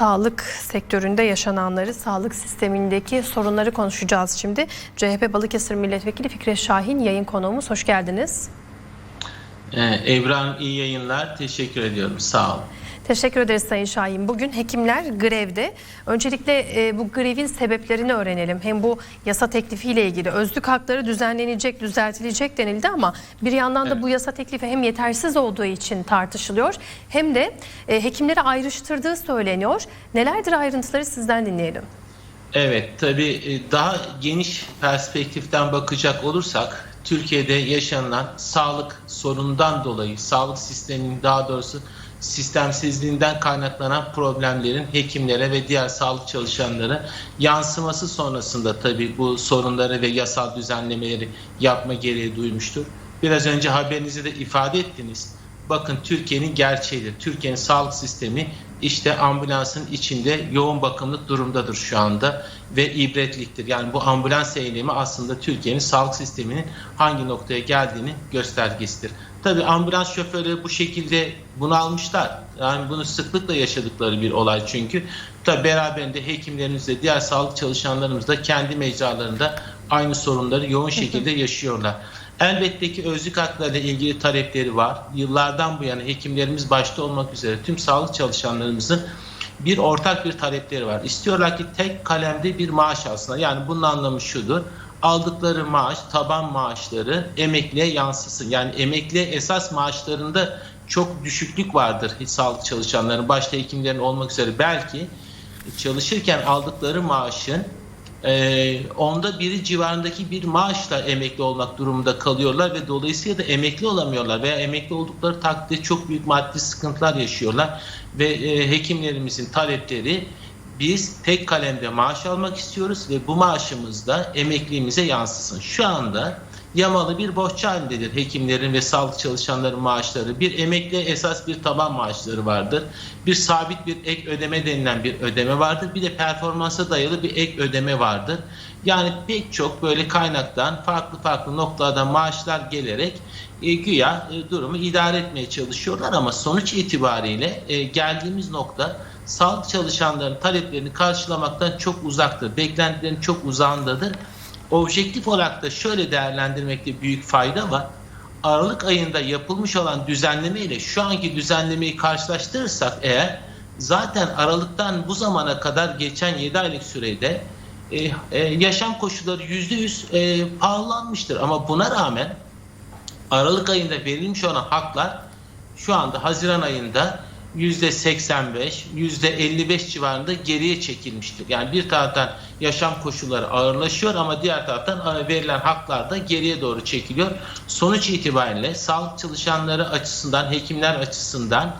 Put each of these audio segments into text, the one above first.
Sağlık sektöründe yaşananları, sağlık sistemindeki sorunları konuşacağız şimdi. CHP Balıkesir Milletvekili Fikret Şahin yayın konuğumuz. Hoş geldiniz. Ee, Evren iyi yayınlar. Teşekkür ediyorum. Sağ olun. Teşekkür ederiz Sayın Şahin. Bugün hekimler grevde. Öncelikle e, bu grevin sebeplerini öğrenelim. Hem bu yasa teklifiyle ilgili özlük hakları düzenlenecek, düzeltilecek denildi ama bir yandan da Evet. bu yasa teklifi hem yetersiz olduğu için tartışılıyor hem de e, hekimleri ayrıştırdığı söyleniyor. Nelerdir ayrıntıları sizden dinleyelim. Evet, tabii e, daha geniş perspektiften bakacak olursak Türkiye'de yaşanılan sağlık sorunundan dolayı, sağlık sisteminin daha doğrusu sistemsizliğinden kaynaklanan problemlerin hekimlere ve diğer sağlık çalışanlara yansıması sonrasında tabii bu sorunları ve yasal düzenlemeleri yapma gereği duymuştur. Biraz önce haberinizde de ifade ettiniz. Bakın Türkiye'nin gerçeğidir. Türkiye'nin sağlık sistemi işte ambulansın içinde yoğun bakımlık durumdadır şu anda ve ibretliktir. Yani bu ambulans eylemi aslında Türkiye'nin sağlık sisteminin hangi noktaya geldiğini göstergesidir. Tabii ambulans şoförleri bu şekilde bunu almışlar. Yani bunu sıklıkla yaşadıkları bir olay çünkü. Tabii beraberinde hekimlerimiz de diğer sağlık çalışanlarımız da kendi mecralarında aynı sorunları yoğun şekilde yaşıyorlar. Elbette ki özlük haklarıyla ilgili talepleri var. Yıllardan bu yana hekimlerimiz başta olmak üzere tüm sağlık çalışanlarımızın bir ortak bir talepleri var. İstiyorlar ki tek kalemde bir maaş alsınlar. Yani bunun anlamı şudur. Aldıkları maaş, taban maaşları emekliye yansısın. Yani emekliye esas maaşlarında çok düşüklük vardır sağlık çalışanların, başta hekimlerin olmak üzere belki çalışırken aldıkları maaşın e, onda biri civarındaki bir maaşla emekli olmak durumunda kalıyorlar ve dolayısıyla da emekli olamıyorlar veya emekli oldukları takdirde çok büyük maddi sıkıntılar yaşıyorlar ve e, hekimlerimizin talepleri biz tek kalemde maaş almak istiyoruz ve bu maaşımız da emekliliğimize yansısın. Şu anda yamalı bir bohça halindedir hekimlerin ve sağlık çalışanların maaşları. Bir emekli esas bir taban maaşları vardır. Bir sabit bir ek ödeme denilen bir ödeme vardır. Bir de performansa dayalı bir ek ödeme vardır. Yani pek çok böyle kaynaktan farklı farklı noktalardan maaşlar gelerek e, güya e, durumu idare etmeye çalışıyorlar ama sonuç itibariyle e, geldiğimiz nokta sağlık çalışanlarının taleplerini karşılamaktan çok uzaktır. Beklentilerin çok uzağındadır. Objektif olarak da şöyle değerlendirmekte büyük fayda var. Aralık ayında yapılmış olan düzenleme ile şu anki düzenlemeyi karşılaştırırsak eğer zaten Aralık'tan bu zamana kadar geçen 7 aylık sürede e, e, yaşam koşulları %100 e, pahalanmıştır. Ama buna rağmen Aralık ayında verilmiş olan haklar şu anda Haziran ayında %85, %55 civarında geriye çekilmiştir. Yani bir taraftan yaşam koşulları ağırlaşıyor ama diğer taraftan verilen haklar da geriye doğru çekiliyor. Sonuç itibariyle sağlık çalışanları açısından, hekimler açısından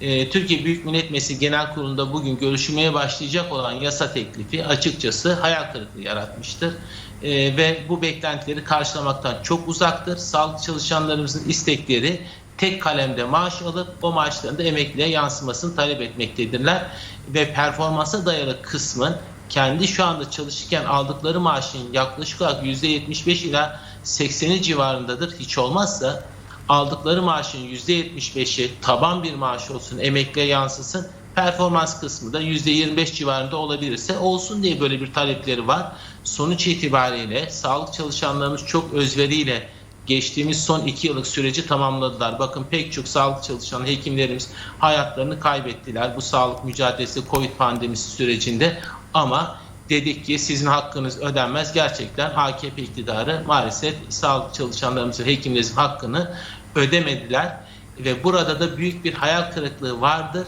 e, Türkiye Büyük Millet Meclisi Genel Kurulu'nda bugün görüşülmeye başlayacak olan yasa teklifi açıkçası hayal kırıklığı yaratmıştır. E, ve bu beklentileri karşılamaktan çok uzaktır. Sağlık çalışanlarımızın istekleri tek kalemde maaş alıp o maaşların da emekliye yansımasını talep etmektedirler. Ve performansa dayalı kısmın kendi şu anda çalışırken aldıkları maaşın yaklaşık olarak %75 ila 80'i civarındadır. Hiç olmazsa aldıkları maaşın %75'i taban bir maaş olsun, emekliye yansısın. Performans kısmı da %25 civarında olabilirse olsun diye böyle bir talepleri var. Sonuç itibariyle sağlık çalışanlarımız çok özveriyle geçtiğimiz son iki yıllık süreci tamamladılar. Bakın pek çok sağlık çalışan hekimlerimiz hayatlarını kaybettiler bu sağlık mücadelesi Covid pandemisi sürecinde ama dedik ki sizin hakkınız ödenmez. Gerçekten AKP iktidarı maalesef sağlık çalışanlarımızın, hekimlerimizin hakkını ödemediler ve burada da büyük bir hayal kırıklığı vardır.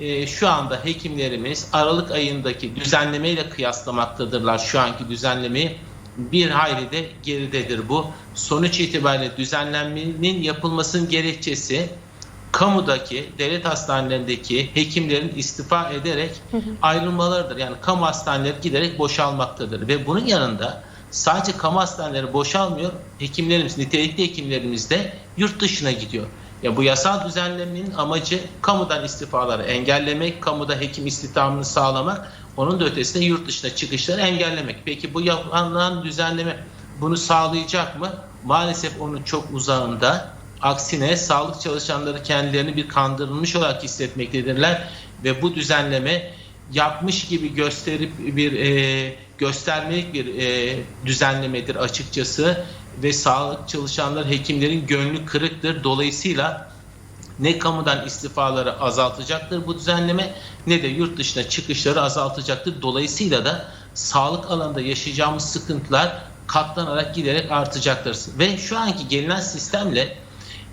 Ee, şu anda hekimlerimiz Aralık ayındaki düzenlemeyle kıyaslamaktadırlar şu anki düzenlemeyi bir hayli de geridedir bu. Sonuç itibariyle düzenlenmenin yapılmasının gerekçesi kamudaki, devlet hastanelerindeki hekimlerin istifa ederek ayrılmalarıdır. Yani kamu hastaneleri giderek boşalmaktadır. Ve bunun yanında sadece kamu hastaneleri boşalmıyor, hekimlerimiz, nitelikli hekimlerimiz de yurt dışına gidiyor. Ya bu yasal düzenlemenin amacı kamudan istifaları engellemek, kamuda hekim istihdamını sağlamak, onun da ötesinde yurt dışına çıkışları engellemek. Peki bu yapılan düzenleme bunu sağlayacak mı? Maalesef onun çok uzağında. Aksine sağlık çalışanları kendilerini bir kandırılmış olarak hissetmektedirler ve bu düzenleme yapmış gibi gösterip bir e, göstermelik bir e, düzenlemedir açıkçası ve sağlık çalışanları hekimlerin gönlü kırıktır. Dolayısıyla ne kamudan istifaları azaltacaktır bu düzenleme ne de yurt dışına çıkışları azaltacaktır. Dolayısıyla da sağlık alanında yaşayacağımız sıkıntılar katlanarak giderek artacaktır. Ve şu anki gelinen sistemle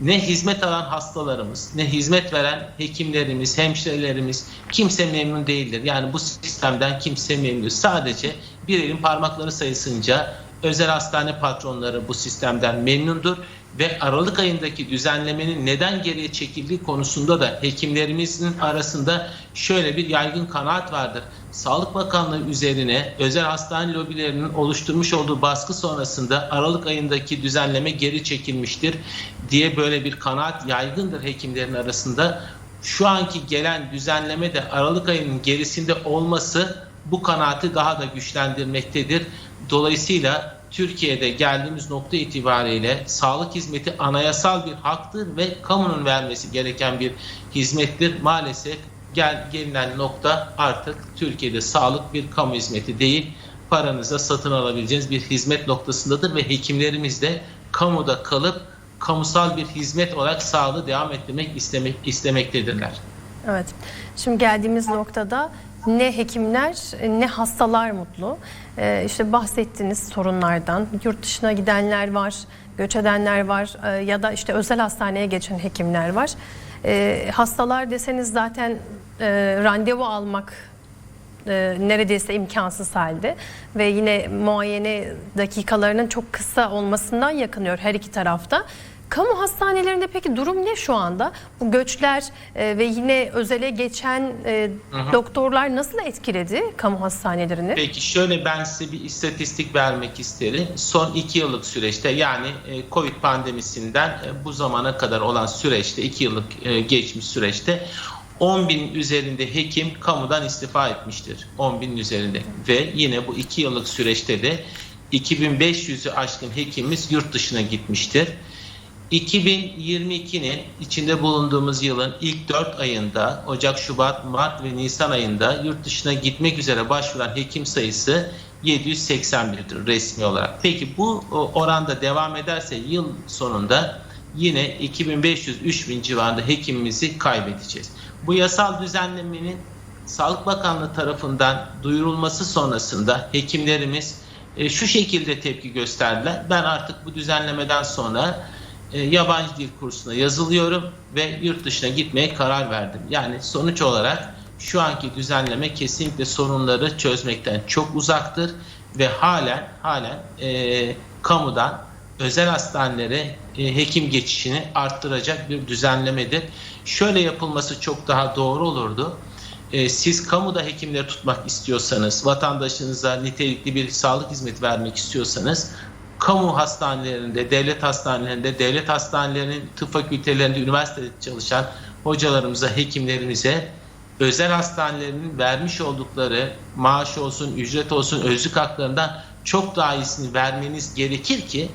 ne hizmet alan hastalarımız, ne hizmet veren hekimlerimiz, hemşirelerimiz kimse memnun değildir. Yani bu sistemden kimse memnun. Sadece bir elin parmakları sayısınca özel hastane patronları bu sistemden memnundur ve Aralık ayındaki düzenlemenin neden geriye çekildiği konusunda da hekimlerimizin arasında şöyle bir yaygın kanaat vardır. Sağlık Bakanlığı üzerine özel hastane lobilerinin oluşturmuş olduğu baskı sonrasında Aralık ayındaki düzenleme geri çekilmiştir diye böyle bir kanaat yaygındır hekimlerin arasında. Şu anki gelen düzenleme de Aralık ayının gerisinde olması bu kanaati daha da güçlendirmektedir. Dolayısıyla Türkiye'de geldiğimiz nokta itibariyle sağlık hizmeti anayasal bir haktır ve kamunun vermesi gereken bir hizmettir. Maalesef gel, gelinen nokta artık Türkiye'de sağlık bir kamu hizmeti değil, paranıza satın alabileceğiniz bir hizmet noktasındadır ve hekimlerimiz de kamuda kalıp kamusal bir hizmet olarak sağlığı devam ettirmek istemek, istemektedirler. Evet. Şimdi geldiğimiz noktada ne hekimler ne hastalar mutlu. Ee, işte bahsettiğiniz sorunlardan yurt dışına gidenler var, göç edenler var e, ya da işte özel hastaneye geçen hekimler var. Ee, hastalar deseniz zaten e, randevu almak e, neredeyse imkansız halde ve yine muayene dakikalarının çok kısa olmasından yakınıyor her iki tarafta. Kamu hastanelerinde peki durum ne şu anda? Bu göçler e, ve yine özele geçen e, doktorlar nasıl etkiledi kamu hastanelerini? Peki şöyle ben size bir istatistik vermek isterim. Son iki yıllık süreçte yani e, Covid pandemisinden e, bu zamana kadar olan süreçte, iki yıllık e, geçmiş süreçte 10 bin üzerinde hekim kamudan istifa etmiştir. 10 bin üzerinde ve yine bu iki yıllık süreçte de 2500'ü aşkın hekimimiz yurt dışına gitmiştir. 2022'nin içinde bulunduğumuz yılın ilk 4 ayında Ocak, Şubat, Mart ve Nisan ayında yurt dışına gitmek üzere başvuran hekim sayısı 781'dir resmi olarak. Peki bu oranda devam ederse yıl sonunda yine 2500-3000 civarında hekimimizi kaybedeceğiz. Bu yasal düzenlemenin Sağlık Bakanlığı tarafından duyurulması sonrasında hekimlerimiz e, şu şekilde tepki gösterdiler. Ben artık bu düzenlemeden sonra e, yabancı dil kursuna yazılıyorum ve yurt dışına gitmeye karar verdim. Yani sonuç olarak şu anki düzenleme kesinlikle sorunları çözmekten çok uzaktır ve halen halen e, kamudan özel hastanelere e, hekim geçişini arttıracak bir düzenlemedir. Şöyle yapılması çok daha doğru olurdu. E, siz kamuda hekimleri tutmak istiyorsanız, vatandaşınıza nitelikli bir sağlık hizmeti vermek istiyorsanız kamu hastanelerinde, devlet hastanelerinde, devlet hastanelerinin tıp fakültelerinde, üniversitede çalışan hocalarımıza, hekimlerimize özel hastanelerinin vermiş oldukları maaş olsun, ücret olsun, özlük haklarından çok daha iyisini vermeniz gerekir ki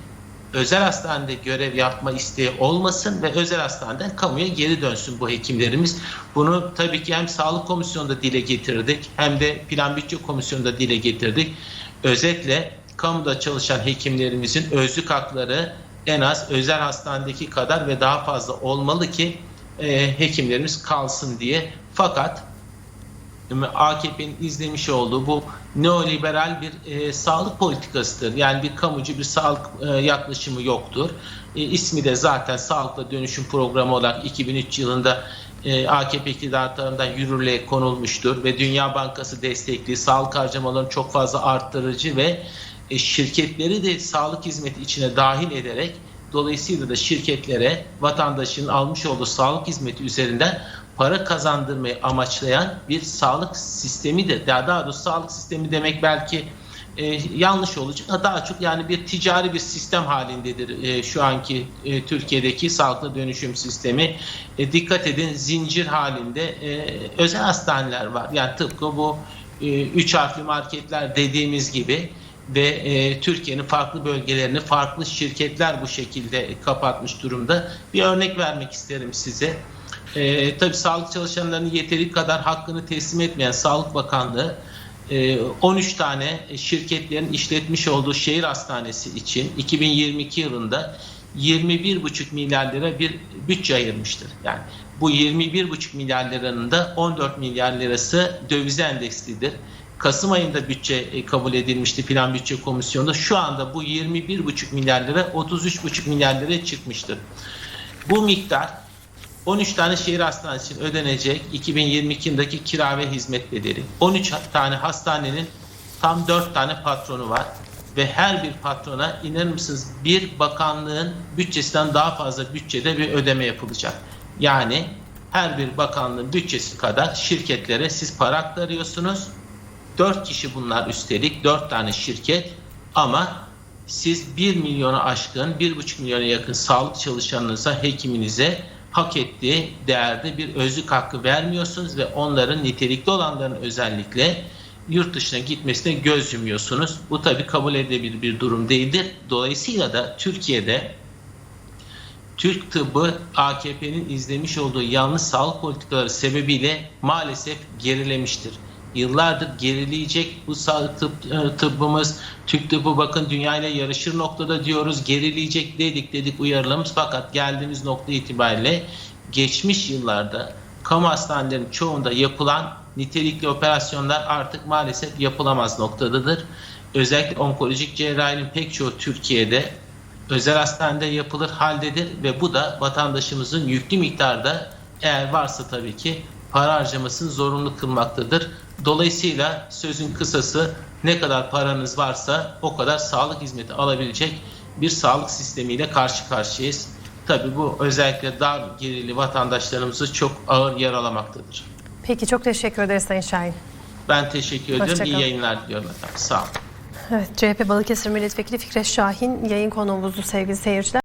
özel hastanede görev yapma isteği olmasın ve özel hastaneden kamuya geri dönsün bu hekimlerimiz. Bunu tabii ki hem Sağlık Komisyonu'nda dile getirdik hem de Plan Bütçe Komisyonu'nda dile getirdik. Özetle kamuda çalışan hekimlerimizin özlük hakları en az özel hastanedeki kadar ve daha fazla olmalı ki e, hekimlerimiz kalsın diye. Fakat AKP'nin izlemiş olduğu bu neoliberal bir e, sağlık politikasıdır. Yani bir kamucu bir sağlık e, yaklaşımı yoktur. E, ismi de zaten sağlıkla dönüşüm programı olarak 2003 yılında e, AKP iktidar tarafından yürürlüğe konulmuştur ve Dünya Bankası destekli sağlık harcamalarını çok fazla arttırıcı ve e, şirketleri de sağlık hizmeti içine dahil ederek dolayısıyla da şirketlere vatandaşın almış olduğu sağlık hizmeti üzerinden para kazandırmayı amaçlayan bir sağlık sistemidir. Daha, daha doğrusu sağlık sistemi demek belki e, yanlış olacak. Daha çok yani bir ticari bir sistem halindedir e, şu anki e, Türkiye'deki sağlıklı dönüşüm sistemi. E, dikkat edin zincir halinde e, özel hastaneler var. Yani tıpkı bu e, üç harfli marketler dediğimiz gibi ve e, Türkiye'nin farklı bölgelerini farklı şirketler bu şekilde kapatmış durumda. Bir örnek vermek isterim size. e, tabii sağlık çalışanlarının yeteri kadar hakkını teslim etmeyen Sağlık Bakanlığı e, 13 tane şirketlerin işletmiş olduğu şehir hastanesi için 2022 yılında 21,5 milyar lira bir bütçe ayırmıştır. Yani bu 21,5 milyar liranın da 14 milyar lirası döviz endekslidir. Kasım ayında bütçe e, kabul edilmişti Plan Bütçe Komisyonu'nda. Şu anda bu 21,5 milyar lira 33,5 milyar liraya çıkmıştır. Bu miktar 13 tane şehir hastanesi için ödenecek 2022 yılındaki kira ve hizmet bedeli. 13 tane hastanenin tam 4 tane patronu var ve her bir patrona inanır mısınız bir bakanlığın bütçesinden daha fazla bütçede bir ödeme yapılacak. Yani her bir bakanlığın bütçesi kadar şirketlere siz para aktarıyorsunuz. 4 kişi bunlar üstelik 4 tane şirket ama siz 1 milyona aşkın 1,5 milyona yakın sağlık çalışanınıza hekiminize hak ettiği değerde bir özlük hakkı vermiyorsunuz ve onların nitelikli olanların özellikle yurt dışına gitmesine göz yumuyorsunuz. Bu tabii kabul edilebilir bir durum değildir. Dolayısıyla da Türkiye'de Türk tıbbı AKP'nin izlemiş olduğu yanlış sağlık politikaları sebebiyle maalesef gerilemiştir. Yıllardır gerileyecek bu tıp, e, tıbbımız, Türk tıbbı bakın dünyayla yarışır noktada diyoruz. Gerileyecek dedik dedik uyarılarımız fakat geldiğimiz nokta itibariyle geçmiş yıllarda kamu hastanelerinin çoğunda yapılan nitelikli operasyonlar artık maalesef yapılamaz noktadadır. Özellikle onkolojik cerrahinin pek çoğu Türkiye'de özel hastanede yapılır haldedir ve bu da vatandaşımızın yüklü miktarda eğer varsa tabii ki para harcamasını zorunlu kılmaktadır. Dolayısıyla sözün kısası ne kadar paranız varsa o kadar sağlık hizmeti alabilecek bir sağlık sistemiyle karşı karşıyayız. Tabii bu özellikle dar gelirli vatandaşlarımızı çok ağır yaralamaktadır. Peki çok teşekkür ederiz Sayın Şahin. Ben teşekkür ediyorum. İyi yayınlar diliyorum efendim. Sağ olun. Evet, CHP Balıkesir Milletvekili Fikret Şahin yayın konuğumuzdu sevgili seyirciler.